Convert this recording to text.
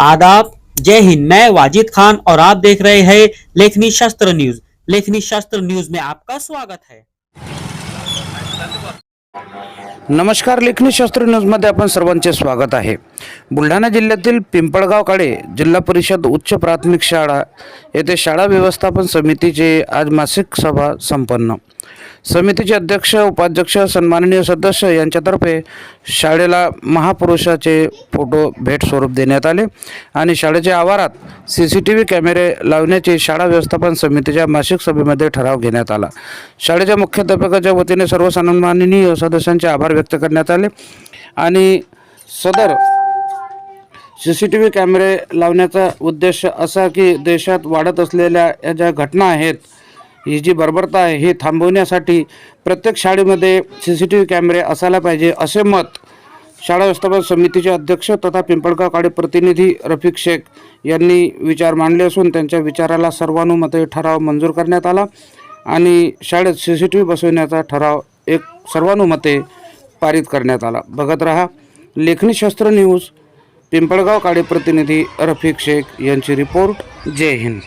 आदाब। जय हिंद। मैं वाजिद खान और आप देख रहे हैं लेखनी शास्त्र न्यूज। लेखनी शास्त्र न्यूज में आपका स्वागत है। नमस्कार। लेखनी शास्त्र न्यूजमध्ये आपण सर्वांचे स्वागत आहे. बुलढाणा जिल्ह्यातील पिंपळगावकडे जिल्हा परिषद उच्च प्राथमिक शाळा येथे शाळा व्यवस्थापन समितीचे आज मासिक सभा संपन्न. समितीचे अध्यक्ष उपाध्यक्ष सन्माननीय सदस्य यांच्यातर्फे शाळेला महापुरुषाचे फोटो भेट स्वरूप देण्यात आले आणि शाळेच्या आवारात सी सी टी व्ही कॅमेरे लावण्याचे शाळा व्यवस्थापन समितीच्या मासिक सभेमध्ये ठराव घेण्यात आला. शाळेच्या मुख्याध्यापकाच्या वतीने सर्व सन्माननीय सदस्यांचे आभार व्यक्त करण्यात आले आणि सदर सी सी टी व्ही कॅमेरे लावण्याचा उद्देश असा की देशात वाढत असलेल्या या ज्या घटना आहेत ही जी बर्बरता आहे ही थांबवण्यासाठी प्रत्येक शाळेमध्ये सी सी टी व्ही कॅमेरे असायला पाहिजे असे मत शाळा व्यवस्थापन समितीचे अध्यक्ष तथा पिंपळगाव काडे प्रतिनिधी रफिक शेख यांनी विचार मांडले असून त्यांच्या विचाराला सर्वानुमते ठराव मंजूर करण्यात आला आणि शाळेत सी सी टी व्ही बसवण्याचा ठराव एक सर्वानुमते पारित करण्यात आला. बघत रहा लेखनीशास्त्र न्यूज पिंपळगाव काळे प्रतिनिधी रफिक शेख यांची रिपोर्ट. जय हिंद.